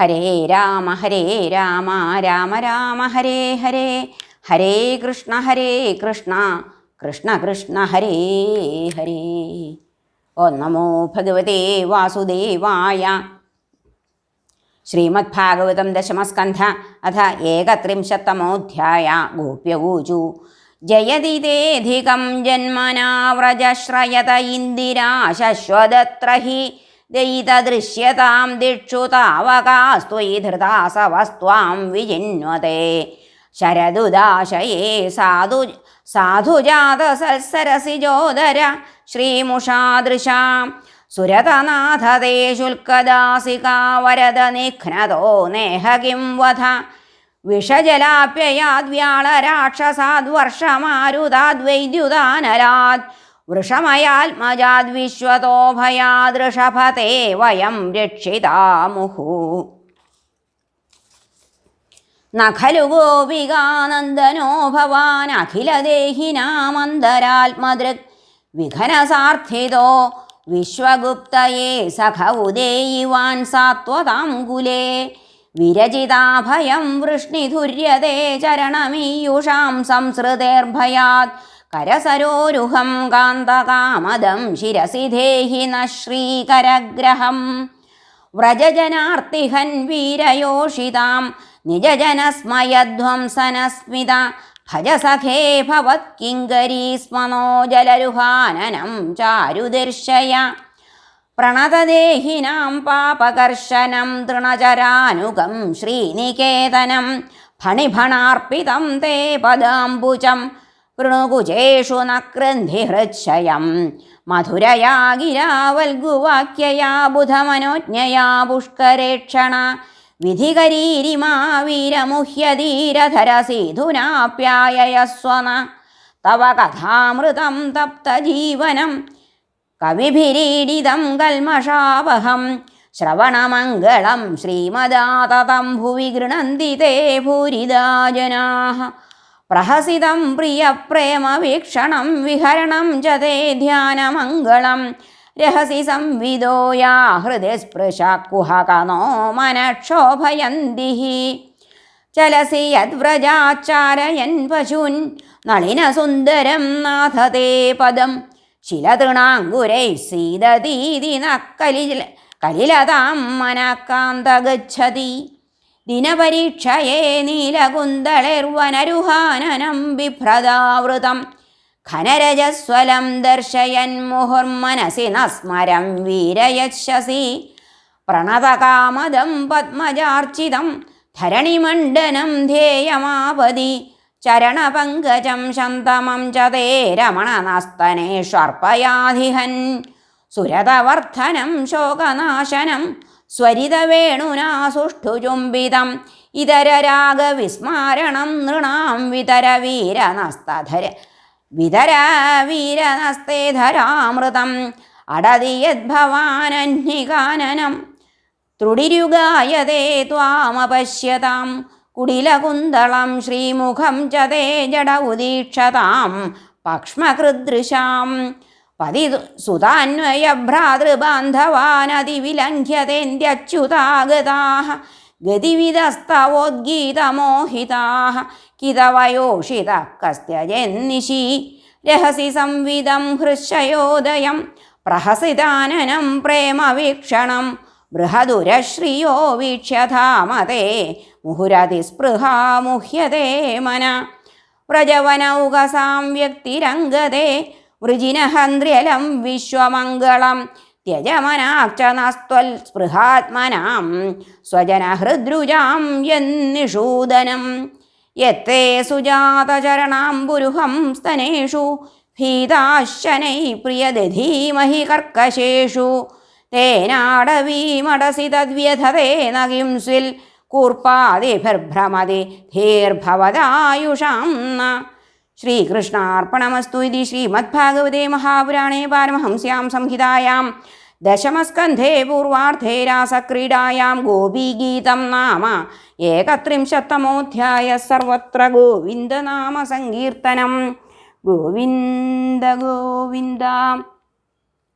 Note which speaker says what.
Speaker 1: ഹരേ രാമ ഹരേ രാമ രാമ രാമ ഹരേ ഹരേ. ഹരേ കൃഷ്ണ ഹരേ കൃഷ്ണ. കൃഷ്ണ കൃഷ്ണ ഹരേ ഹരേ. ഓ നമോ ഭഗവതേ വാസുദേവായ. ശ്രീമദ്ഭാഗവതം ദശമസ്കന്ധ അഥ ഏകത്രിംശത്തമോധ്യായ ഗോപ്യകൂചു ജയതിതേധികം ജന്മനാ വ്രജശ്രയത ഇന്ദിരാ ശശ്വതത്ര ഹി ദയിതദൃശ്യതാം ദിക്ഷു താവകാസ്ത്വയി ധൃതാസവസ്ത്വാം വിജിന്വത്തെ ശരദുദാശയേ സാധു സാധുജാതസത്സരസിജോദര ശ്രീമുഷാദൃശാം. സുരതനാഥതേ ശുൽക്കദാസികാ വരദ നിഘ്നതോ നേഹ കിം വധ. വിഷജലാപ്യയാദ്വ്യാളരാക്ഷസാദ്വർഷമാരുതാദ്വൈദ്യുതാനരാത്. വൃഷമയാത്മജാദ്വിശ്വതോ ഭയാദൃഷഭത്തെ വയം രക്ഷിതാമുഹു. നഖലു ഖലു ഗോപികാനന്ദനോ ഭവാൻ അഖിലദേഹിനാമന്തരാത്മദൃക് വിഘനസാർത്ഥിതോ വിശ്വഗുപ്തയെ സഖ ഉദേയിവാൻ സാത്വതാംകുലേ വിരചിതാഭയം വൃഷ്ണിധുര്യതേ ചരണമീയുഷാം സംസൃതേർഭയാത് കരസരോരുഹം കാന്തകാമദം ശിരസി ദേഹി ന ശ്രീകരഗ്രഹം. വ്രജജനാർത്തിഹൻ വീരയോഷിതാം നിജജനസ്മയധ്വംസനസ്മിത ഭജസഖേ ഭവത്കിങ്കരീ സ്മനോ ജലരുഹാനനം ചാരുദർശയ. പ്രണതദേഹിനാം പാപകർശനം തൃണചരാനുഗം ശ്രീനികേതനം ഫണിഭണാർപ്പിതം തേ പദാംബുജം വൃണുകുചേഷു നക്രന്ധിഹൃച്ഛയം മധുരയാ ഗിരാവൽഗുവാക്യയാ ബുധമനോജ്ഞയാ പുഷ്കരേക്ഷണ വിധികരീരിമാ വീരമുഹ്യധീരധരസീധുനാപ്യായയസ്വന തവ കഥാമൃതം തപ്തജീവനം. കവിഭിരീഡിതം കൽമഷാവഹം. ശ്രവണമംഗളം ശ്രീമദാതതം ഭുവി ഗൃണന്തി തേ ഭൂരിദാ ജനാः പ്രഹസിതം പ്രിയ പ്രിയപ്രേമവീക്ഷണം വിഹരണം ജതേ ധ്യാനമംഗളം. രഹസി സംവിദോ യാ ഹൃദയ സ്പൃശാക്കുഹകനോ മനക്ഷോഭയന്തി ചലസി യദ്വ്രജാചാരയൻ പശുൻ നളിനസുന്ദരം നാഥതേ പദം. ശിലതൃണാങ്കുരൈ സീതതീതി നക്കലി കലിലതാം മനക്കാന്ത ഗച്ഛതി ദിനപരീക്ഷയേ നീലകുന്തളിർവനരുഹാനനം ബിഭ്രതാവൃതം. ഖനരജസ്വലം ദർശയൻ മുഹുർമനസി നസ്മരം വീരയശസി പ്രണതകാമദം പത്മജാർച്ചിതം ധരണിമണ്ഡനം ധ്യേയമാപതി ചരണപങ്കജം ശന്തമം ചതേ രമണനസ്തനേഷ്വർപ്പയാധിഹൻ സുരതവർദ്ധനം ശോകനാശനം സ്വരിതവേണുനാ സുഷ്ഠുചുംബിതം ഇതരരാഗവിസ്മാരണം നൃണാം. വിതര വീരനസ്തധര വിതര വീരനസ്തേധരാമൃതം. അടതി തൃടിരുഗായതേ ത്വാമപശ്യതാം. കുടിലകുന്തളം ശ്രീമുഖം ചതേ ജട ഉദീക്ഷതാം പക്ഷ്മകൃദൃശാം പതി സുതാന്വയഭ്രാതൃബാന്ധവാനതിവിലംഘ്യതേന്ത്യച്യുതാഗതാः ഗതിവിധസ്തവോദ്ഗീതമോഹിതാഹ കിതവയോഷിത കസ്ത്യജന്നിശി രഹസി സംവിധം ഹൃശയോദയം പ്രഹസിതാനനം പ്രേമവീക്ഷണം ബൃഹദുരശ്രിയോ വീക്ഷ്യധാമതേ മുഹുരതിസ്പൃഹാ മുഹ്യതേ മന വ്രജവനൗകസാം വ്യക്തിരംഗതേ വൃജിനഹന്ദ്ര്യലം വിശ്വമംഗളം ത്യജമനാക്ഷനസ്ത്വൽ സ്പൃഹാത്മനാം സ്വജനഹൃദ്രുജാം യന്നിഷൂദനം യത്തേ സുജാതചരണാംബുരുഹം സ്തനേഷു ഭീതാശനൈ പ്രിയദധീമഹി കർക്കശേഷു തേനാടവീമടസി തദ്വ്യഥതേ നകിംസ്വിൽ കൂർപ്പാതിഭിർഭ്രമതി ധീർഭവതായുഷാം ഇതി ശ്രീമദ്ഭാഗവതേ മഹാപുരാണേ പാരമഹംസ്യാം സംഹിതായാം. ദശമസ്കന്ധേ പൂർവാർദ്ധേ രാസക്രീഡായാം. ഗോപീഗീതം നാമ ഏകത്രിംശത്തമോധ്യായ സർവത്ര ഗോവിന്ദനാമ സങ്കീർത്തനം. ഗോവിന്ദ ഗോവിന്ദ.